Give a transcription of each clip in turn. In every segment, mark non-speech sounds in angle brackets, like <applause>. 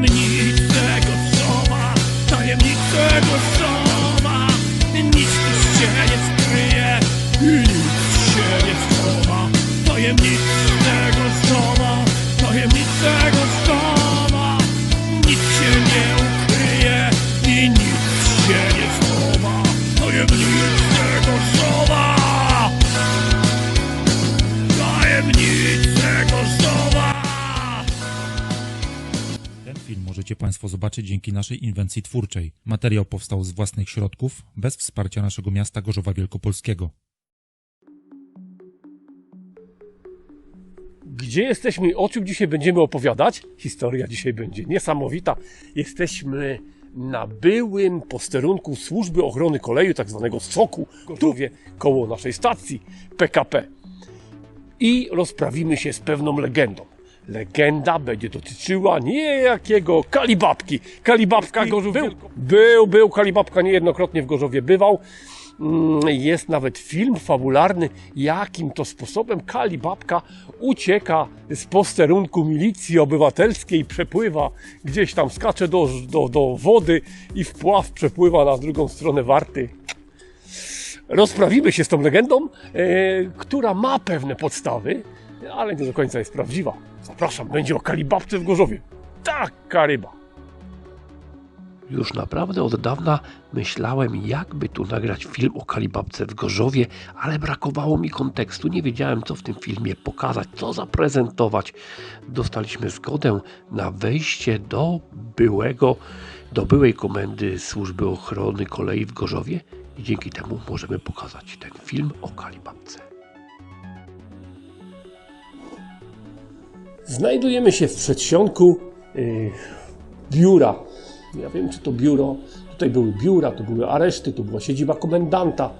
Tajemnice Gorzowa, tajemnice Gorzowa Nic się nie skryje nic się nie schowa. Tajemnice możecie Państwo zobaczyć dzięki naszej inwencji twórczej. Materiał powstał z własnych środków, bez wsparcia naszego miasta Gorzowa Wielkopolskiego. Gdzie jesteśmy i o czym dzisiaj będziemy opowiadać? Historia dzisiaj będzie niesamowita. Jesteśmy na byłym posterunku Służby Ochrony Kolei, tak zwanego SOKU, tu koło naszej stacji PKP. I rozprawimy się z pewną legendą. Legenda będzie dotyczyła niejakiego Kalibabki. Kalibabka Gorzów był, był, był Kalibabka niejednokrotnie w Gorzowie bywał. Mm, Jest nawet film fabularny, jakim to sposobem Kalibabka ucieka z posterunku milicji obywatelskiej, przepływa gdzieś tam, skacze do, do, do wody i wpław przepływa na drugą stronę warty. Rozprawimy się z tą legendą, e, która ma pewne podstawy, ale nie do końca jest prawdziwa. Zapraszam, będzie o Kalibabce w Gorzowie. Taka ryba. Już naprawdę od dawna myślałem, jakby tu nagrać film o Kalibabce w Gorzowie, ale brakowało mi kontekstu. Nie wiedziałem, co w tym filmie pokazać, co zaprezentować. Dostaliśmy zgodę na wejście do byłego, do byłej komendy Służby Ochrony Kolei w Gorzowie i dzięki temu możemy pokazać ten film o Kalibabce. Znajdujemy się w przedsionku y, biura. Ja wiem, czy to biuro. Tutaj były biura, tu były areszty, tu była siedziba komendanta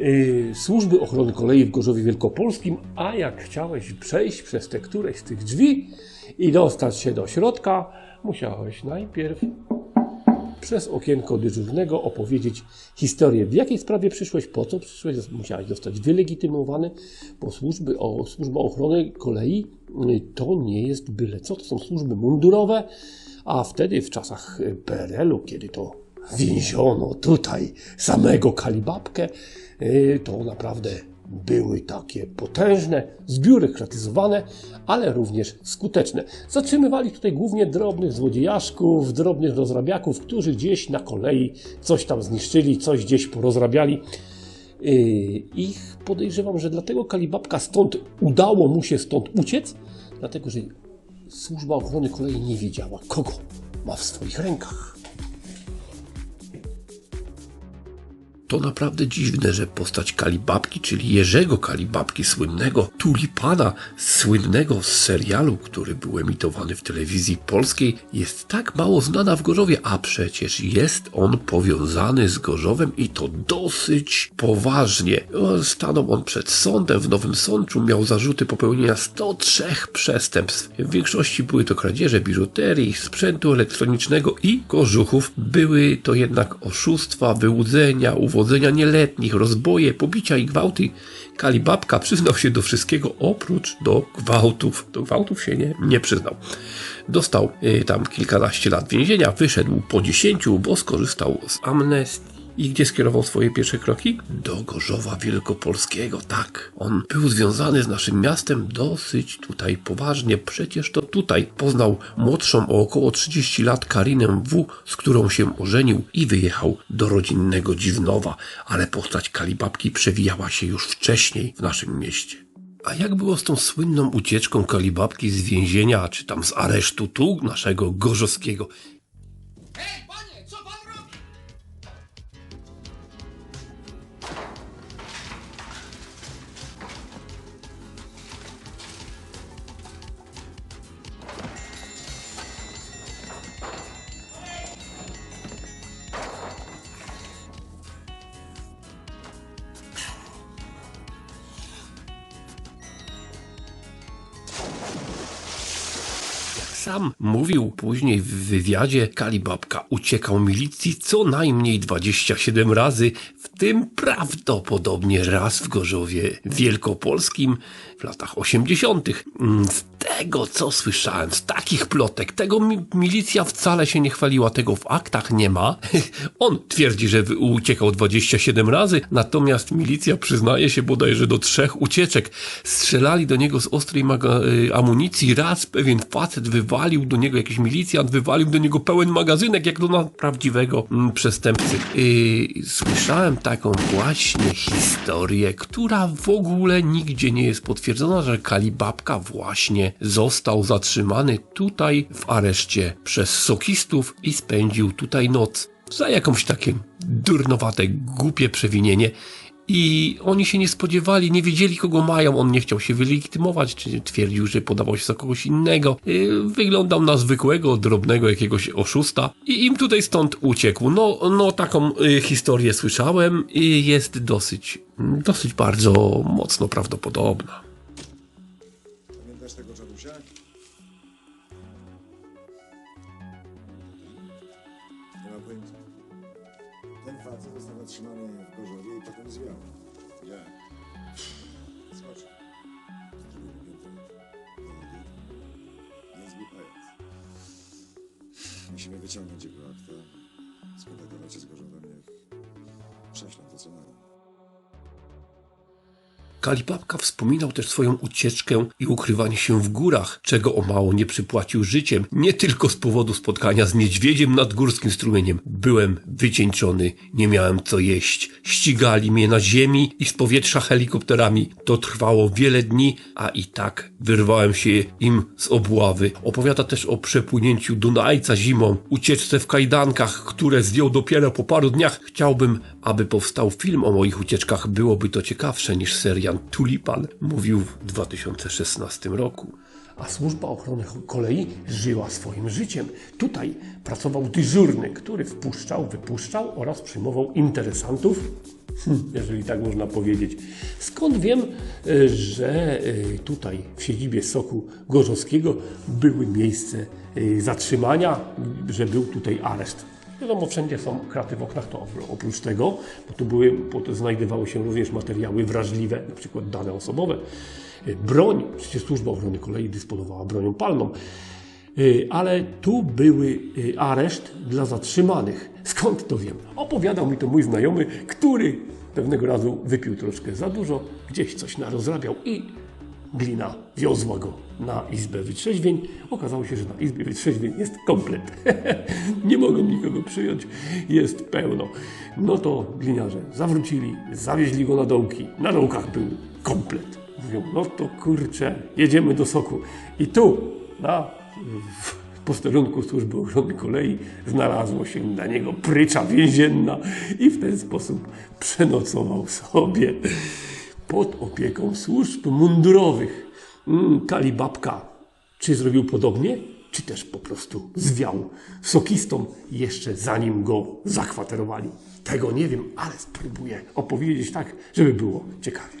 y, Służby Ochrony Kolei w Gorzowie Wielkopolskim. A jak chciałeś przejść przez te któreś z tych drzwi i dostać się do środka, musiałeś najpierw przez okienko dyżurnego opowiedzieć historię, w jakiej sprawie przyszłeś, po co przyszłeś, musiałeś zostać wylegitymowany, bo służby, o, służba ochrony kolei to nie jest byle co, to są służby mundurowe, a wtedy w czasach y, PRL-u, kiedy to więziono tutaj samego Kalibabkę, y, to naprawdę były takie potężne, zbiurokratyzowane, ale również skuteczne. Zatrzymywali tutaj głównie drobnych złodziejaszków, drobnych rozrabiaków, którzy gdzieś na kolei coś tam zniszczyli, coś gdzieś porozrabiali. Yy, Ich podejrzewam, że dlatego Kalibabka stąd udało mu się stąd uciec, dlatego że służba ochrony kolei nie wiedziała, kogo ma w swoich rękach. To naprawdę dziwne, że postać Kalibabki, czyli Jerzego Kalibabki, słynnego tulipana, słynnego z serialu, który był emitowany w telewizji polskiej, jest tak mało znana w Gorzowie, a przecież jest on powiązany z Gorzowem i to dosyć poważnie. O, Stanął on przed sądem w Nowym Sączu, miał zarzuty popełnienia 103 przestępstw. W większości były to kradzieże biżuterii, sprzętu elektronicznego i kożuchów. Były to jednak oszustwa, wyłudzenia, uwodzenia nieletnich, rozboje, pobicia i gwałty. Kalibabka przyznał się do wszystkiego oprócz do gwałtów. Do gwałtów się nie, nie przyznał. Dostał y, tam kilkanaście lat więzienia, wyszedł po dziesięciu, bo skorzystał z amnestii. I gdzie skierował swoje pierwsze kroki? Do Gorzowa Wielkopolskiego, tak. On był związany z naszym miastem dosyć tutaj poważnie. Przecież to tutaj poznał młodszą o około 30 lat Karinę W., z którą się ożenił i wyjechał do rodzinnego Dziwnowa. Ale postać Kalibabki przewijała się już wcześniej w naszym mieście. A jak było z tą słynną ucieczką Kalibabki z więzienia, czy tam z aresztu tu, naszego gorzowskiego? Sam mówił. Później w wywiadzie, Kalibabka uciekał milicji co najmniej 27 razy, w tym prawdopodobnie raz w Gorzowie Wielkopolskim w latach 80. Mm, Z tego, co słyszałem, z takich plotek, tego mi milicja wcale się nie chwaliła, tego w aktach nie ma. <laughs> On twierdzi, że uciekał 27 razy, natomiast milicja przyznaje się bodajże do trzech ucieczek. Strzelali do niego z ostrej y, amunicji, raz pewien facet wywalił do niego, jakiś milicjant wywalił do niego pełen magazynek, jak do prawdziwego mm, przestępcy. I słyszałem taką właśnie historię, która w ogóle nigdzie nie jest potwierdzona, że Kalibabka właśnie został zatrzymany tutaj w areszcie przez sokistów i spędził tutaj noc za jakąś takie durnowate, głupie przewinienie. I oni się nie spodziewali, nie wiedzieli kogo mają. On nie chciał się wylegitymować, czy twierdził, że podawał się za kogoś innego. Yy, Wyglądał na zwykłego, drobnego jakiegoś oszusta i im tutaj stąd uciekł. No, no taką y, historię słyszałem i jest dosyć, dosyć bardzo mocno prawdopodobna. Został zatrzymany w Gorzowie i potem zwiał. Gdzie? Skoczył. Zrobił dowody. Niezły pajac. Musimy wyciągnąć jego akta, skontaktować się z Gorzowem, niech prześlą to, co mają. Kalibabka wspominał też swoją ucieczkę i ukrywanie się w górach, czego o mało nie przypłacił życiem, nie tylko z powodu spotkania z niedźwiedziem nad górskim strumieniem. Byłem wycieńczony, nie miałem co jeść. Ścigali mnie na ziemi i z powietrza helikopterami. To trwało wiele dni, a i tak wyrwałem się im z obławy. Opowiada też o przepłynięciu Dunajca zimą, ucieczce w kajdankach, które zdjął dopiero po paru dniach. Chciałbym, aby powstał film o moich ucieczkach. Byłoby to ciekawsze niż Tulipan, mówił w 2016 roku. a służba ochrony kolei żyła swoim życiem. Tutaj pracował dyżurny, który wpuszczał, wypuszczał oraz przyjmował interesantów, hm, jeżeli tak można powiedzieć. Skąd wiem, y, że y, tutaj w siedzibie Soku Gorzowskiego były miejsce y, zatrzymania, że był tutaj areszt. Wiadomo, wszędzie są kraty w oknach, to oprócz tego, bo tu były, bo tu znajdowały się również materiały wrażliwe, na przykład dane osobowe. Y, Broń, przecież Służba Ochrony Kolei dysponowała bronią palną, Y, ale tu były y, areszt dla zatrzymanych. Skąd to wiem? Opowiadał mi to mój znajomy, który pewnego razu wypił troszkę za dużo, gdzieś coś narozrabiał i glina wiozła go na izbę wytrzeźwień. Okazało się, że na izbie wytrzeźwień jest komplet. <laughs> Nie mogą nikogo przyjąć, jest pełno. No to gliniarze zawrócili, zawieźli go na dołki. Na dołkach był komplet. Mówią, no to kurczę, jedziemy do soku. I tu, na posterunku Służby Ochrony Kolei znalazło się dla niego prycza więzienna i w ten sposób przenocował sobie pod opieką służb mundurowych. Mm, Kalibabka, czy zrobił podobnie, czy też po prostu zwiał sokistom jeszcze zanim go zakwaterowali. Tego nie wiem, ale spróbuję opowiedzieć tak, żeby było ciekawie.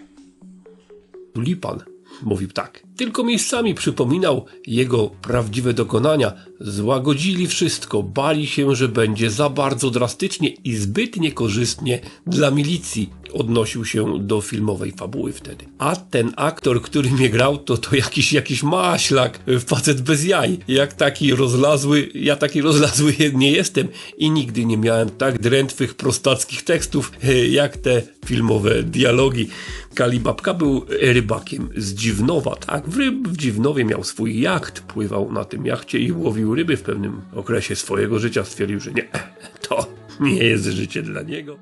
Tulipan mówił tak. Tylko miejscami przypominał jego prawdziwe dokonania. Złagodzili wszystko, bali się, że będzie za bardzo drastycznie i zbyt niekorzystnie dla milicji. Odnosił się do filmowej fabuły wtedy. A ten aktor, który mnie grał, to to jakiś, jakiś maślak, facet bez jaj. Jak taki rozlazły, ja taki rozlazły <laughs> nie jestem i nigdy nie miałem tak drętwych prostackich tekstów, e, jak te filmowe dialogi. Kalibabka był rybakiem z Dziwnowa, tak? W, ryb, w Dziwnowie miał swój jacht, pływał na tym jachcie i łowił ryby w pewnym okresie swojego życia. Stwierdził, że nie, <laughs> to nie jest życie dla niego.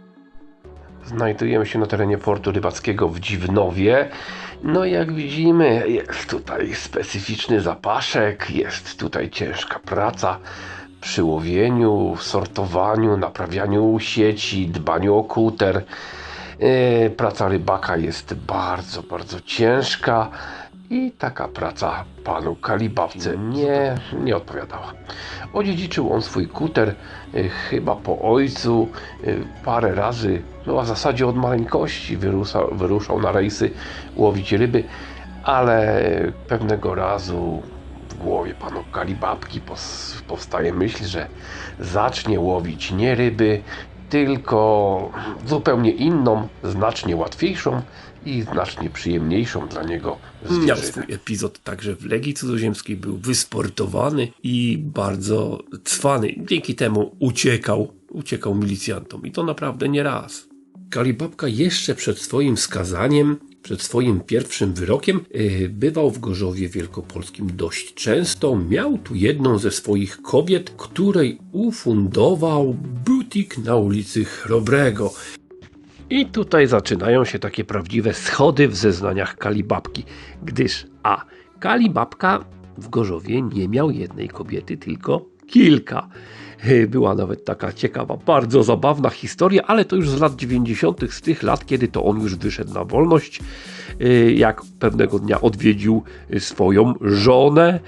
Znajdujemy się na terenie portu rybackiego w Dziwnowie. No jak widzimy, jest tutaj specyficzny zapaszek, jest tutaj ciężka praca przy łowieniu, sortowaniu, naprawianiu sieci, dbaniu o kuter. Yy, Praca rybaka jest bardzo, bardzo ciężka i taka praca panu Kalibawce nie, nie odpowiadała. Odziedziczył on swój kuter yy, chyba po ojcu yy, parę razy, no a w zasadzie od maleńkości wyruszał, wyruszał na rejsy łowić ryby, ale pewnego razu głowie panu Kalibabki powstaje myśl, że zacznie łowić nie ryby, tylko zupełnie inną, znacznie łatwiejszą i znacznie przyjemniejszą dla niego Miał swój epizod także w Legii Cudzoziemskiej, był wysportowany i bardzo cwany. Dzięki temu uciekał, uciekał milicjantom i to naprawdę nie raz. Kalibabka jeszcze przed swoim skazaniem, przed swoim pierwszym wyrokiem, yy, bywał w Gorzowie Wielkopolskim dość często. Miał tu jedną ze swoich kobiet, której ufundował butik na ulicy Chrobrego. I tutaj zaczynają się takie prawdziwe schody w zeznaniach Kalibabki, gdyż a. Kalibabka w Gorzowie nie miał jednej kobiety, tylko kilka. Była nawet taka ciekawa, bardzo zabawna historia, ale to już z lat 90., z tych lat, kiedy to on już wyszedł na wolność, yy, jak pewnego dnia odwiedził yy, swoją żonę,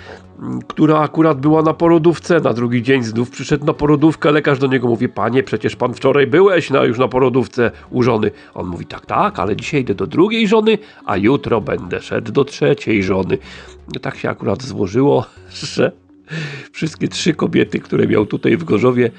która akurat była na porodówce. Na drugi dzień znów przyszedł na porodówkę. Lekarz do niego mówi: Panie, przecież pan wczoraj byłeś na, już na porodówce u żony. On mówi: Tak, tak, ale dzisiaj idę do drugiej żony, a jutro będę szedł do trzeciej żony. Tak się akurat złożyło, <laughs> że wszystkie trzy kobiety, które miał tutaj w Gorzowie,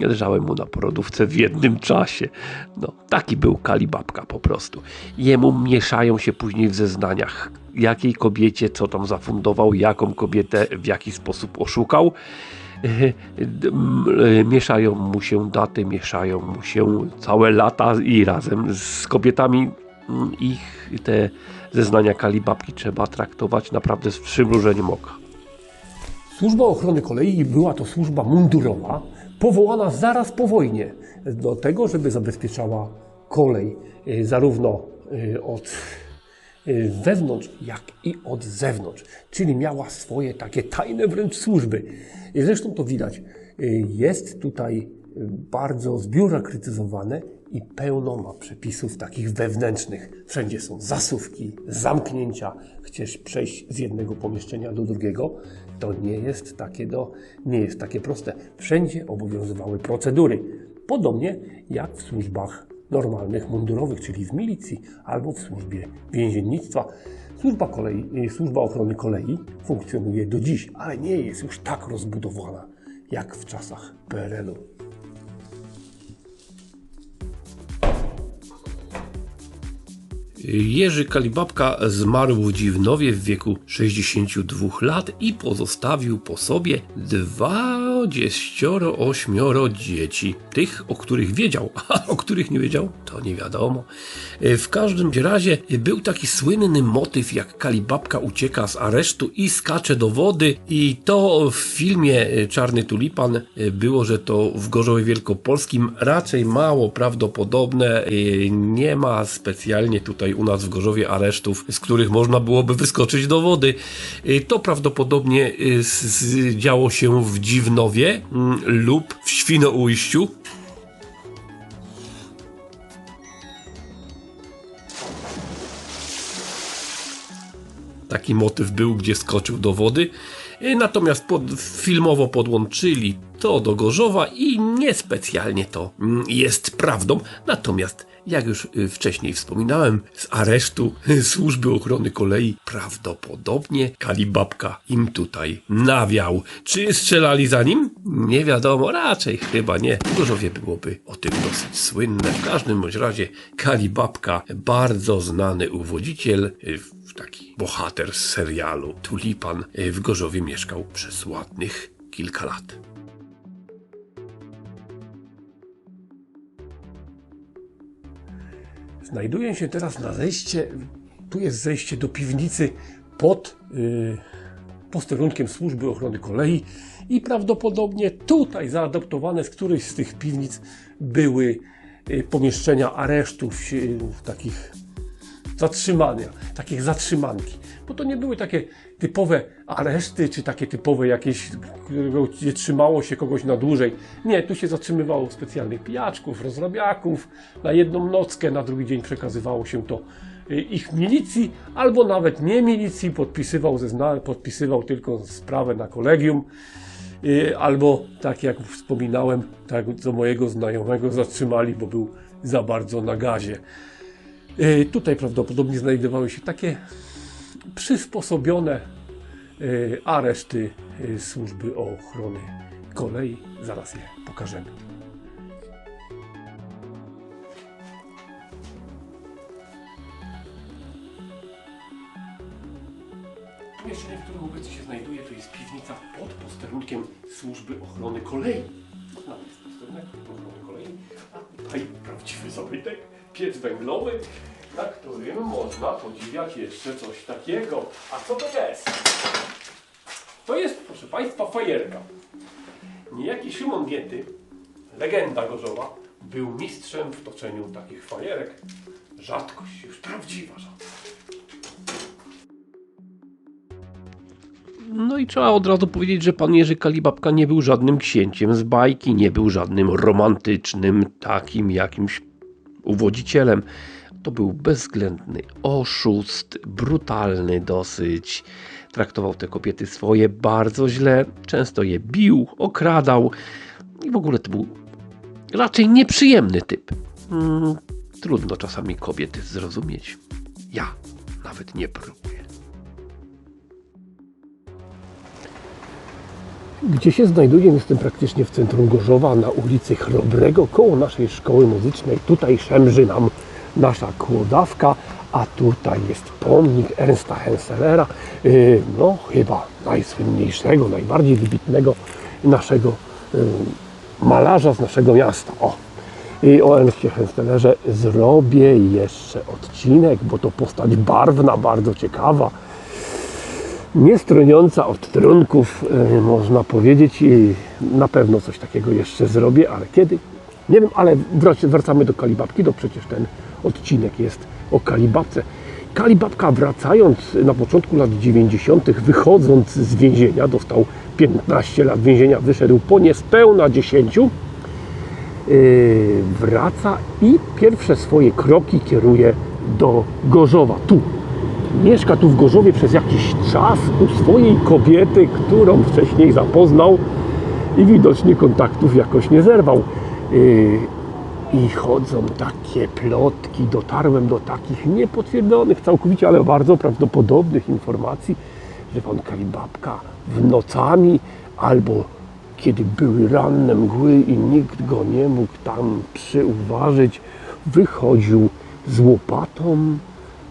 leżały mu na porodówce w jednym czasie. No, taki był Kalibabka po prostu. Jemu mieszają się później w zeznaniach, jakiej kobiecie co tam zafundował, jaką kobietę w jaki sposób oszukał. <laughs> Mieszają mu się daty, mieszają mu się całe lata i razem z kobietami ich te zeznania Kalibabki trzeba traktować naprawdę z przymrużeniem oka. Służba Ochrony Kolei była to służba mundurowa, powołana zaraz po wojnie do tego, żeby zabezpieczała kolej y, zarówno y, od y, wewnątrz, jak i od zewnątrz. Czyli miała swoje takie tajne wręcz służby. Zresztą to widać. Jest tutaj bardzo zbiurokratyzowane i pełno ma przepisów takich wewnętrznych. Wszędzie są zasówki, zamknięcia. Chcesz przejść z jednego pomieszczenia do drugiego, to nie jest takie, do, nie jest takie proste. Wszędzie obowiązywały procedury. Podobnie jak w służbach normalnych, mundurowych, czyli w milicji albo w służbie więziennictwa. Służba, kolei, służba ochrony kolei funkcjonuje do dziś, ale nie jest już tak rozbudowana jak w czasach PRL-u. Jerzy Kalibabka zmarł w Dziwnowie w wieku 62 lat i pozostawił po sobie 28 dzieci. Tych, o których wiedział, <laughs> a o których nie wiedział, to nie wiadomo. W każdym razie był taki słynny motyw, jak Kalibabka ucieka z aresztu i skacze do wody i to w filmie Czarny Tulipan było, że to w Gorzowie Wielkopolskim raczej mało prawdopodobne. Nie ma specjalnie tutaj u nas w Gorzowie aresztów, z których można byłoby wyskoczyć do wody. To prawdopodobnie działo się w Dziwnowie mm, lub w Świnoujściu. Taki motyw był, gdzie skoczył do wody. Y, Natomiast pod, filmowo podłączyli to do Gorzowa i niespecjalnie to mm, jest prawdą. Natomiast, jak już y, wcześniej wspominałem, z aresztu y, służby ochrony kolei prawdopodobnie Kalibabka im tutaj nawiał. Czy strzelali za nim? Nie wiadomo, raczej chyba nie. W Gorzowie byłoby o tym dosyć słynne. W każdym bądź razie Kalibabka, bardzo znany uwodziciel, y, taki bohater z serialu Tulipan w Gorzowie mieszkał przez ładnych kilka lat. Znajduję się teraz na zejście, tu jest zejście do piwnicy pod y, posterunkiem Służby Ochrony Kolei i prawdopodobnie tutaj zaadaptowane z którejś z tych piwnic były y, pomieszczenia aresztów, y, takich zatrzymania, takich zatrzymanki. Bo to nie były takie typowe areszty, czy takie typowe jakieś, którego- gdzie trzymało się kogoś na dłużej. Nie, tu się zatrzymywało specjalnych pijaczków, rozrabiaków. Na jedną nockę, na drugi dzień przekazywało się to y, ich milicji, albo nawet nie milicji, podpisywał, zezna, podpisywał tylko sprawę na kolegium. Y, Albo tak jak wspominałem, tak co mojego znajomego zatrzymali, bo był za bardzo na gazie. Y, Tutaj prawdopodobnie znajdowały się takie przysposobione y, a reszty y, służby ochrony kolei zaraz je pokażemy. Pomieszczenie, w którym obecnie się znajduje, to jest piwnica pod posterunkiem służby ochrony kolei. Tam jest posterunek ochrony kolei, a tutaj prawdziwy zabytek, piec węglowy, na którym można podziwiać jeszcze coś takiego. A co to jest? To jest, proszę Państwa, fajerka. Niejaki Szymon Giety, legenda Gorzowa, był mistrzem w toczeniu takich fajerek. Rzadkość, już prawdziwa rzadkość. No i trzeba od razu powiedzieć, że pan Jerzy Kalibabka nie był żadnym księciem z bajki, nie był żadnym romantycznym, takim jakimś uwodzicielem. To był bezwzględny oszust, brutalny dosyć. Traktował te kobiety swoje bardzo źle, często je bił, okradał i w ogóle to był raczej nieprzyjemny typ. Mm, trudno czasami kobiety zrozumieć. Ja nawet nie próbuję. Gdzie się znajduję? Jestem praktycznie w centrum Gorzowa, na ulicy Chrobrego, koło naszej szkoły muzycznej. Tutaj szemrzy nam nasza kłodawka, a tutaj jest pomnik Ernsta Henselera, yy, no chyba najsłynniejszego, najbardziej wybitnego naszego yy, malarza z naszego miasta. O. I o Ernstie Henselerze zrobię jeszcze odcinek, bo to postać barwna, bardzo ciekawa nie stroniąca od trunków, e, można powiedzieć. I na pewno coś takiego jeszcze zrobię, ale kiedy? Nie wiem, ale wrac- wracamy do Kalibabki, to przecież ten odcinek jest o Kalibabce. Kalibabka wracając na początku lat 90., wychodząc z więzienia, dostał 15 lat więzienia, wyszedł po niespełna 10, yy, wraca i pierwsze swoje kroki kieruje do Gorzowa, tu, Mieszka tu w Gorzowie przez jakiś czas u swojej kobiety, którą wcześniej zapoznał i widocznie kontaktów jakoś nie zerwał. Yy, I chodzą takie plotki, dotarłem do takich niepotwierdzonych całkowicie, ale bardzo prawdopodobnych informacji, że pan Kalibabka w nocami albo kiedy były ranne mgły i nikt go nie mógł tam przyuważyć, wychodził z łopatą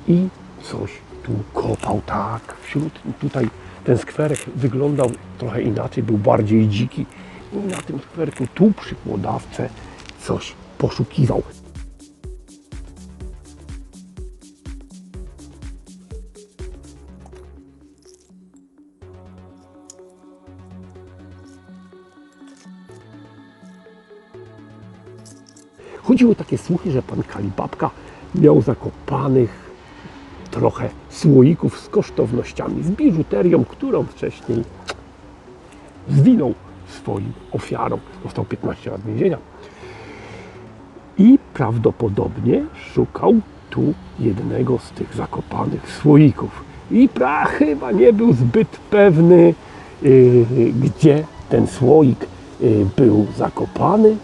i coś tu kopał, tak. Wśród tutaj ten skwerek wyglądał trochę inaczej, był bardziej dziki. I na tym skwerku tu przy kłodawce coś poszukiwał. Chodziły takie słuchy, że pan Kalibabka miał zakopanych trochę słoików z kosztownościami, z biżuterią, którą wcześniej zwinął swoim ofiarom. Dostał 15 lat więzienia. I prawdopodobnie szukał tu jednego z tych zakopanych słoików. I pra chyba nie był zbyt pewny, yy, gdzie ten słoik yy, był zakopany,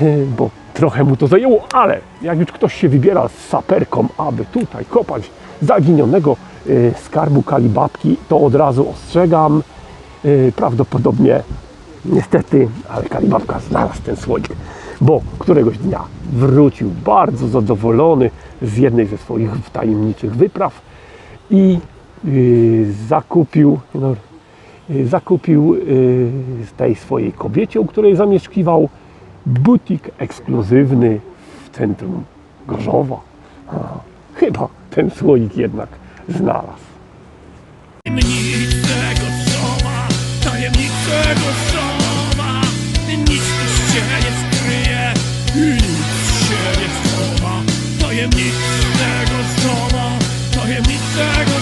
yy, bo trochę mu to zajęło, ale jak już ktoś się wybiera z saperką, aby tutaj kopać zaginionego yy, skarbu kalibabki, to od razu ostrzegam, yy, prawdopodobnie niestety, ale kalibabka znalazł ten słoik, bo któregoś dnia wrócił bardzo zadowolony z jednej ze swoich tajemniczych wypraw i yy, zakupił, no, yy, zakupił yy, tej swojej kobiecie, u której zamieszkiwał, butik ekskluzywny w centrum Gorzowa. A, chyba ten słoik jednak znalazł. Gorzowa, tajemnice Gorzowa Nic tu się nie skryje i nic się nie schowa. Tajemnice Gorzowa, tajemnice Gorzowa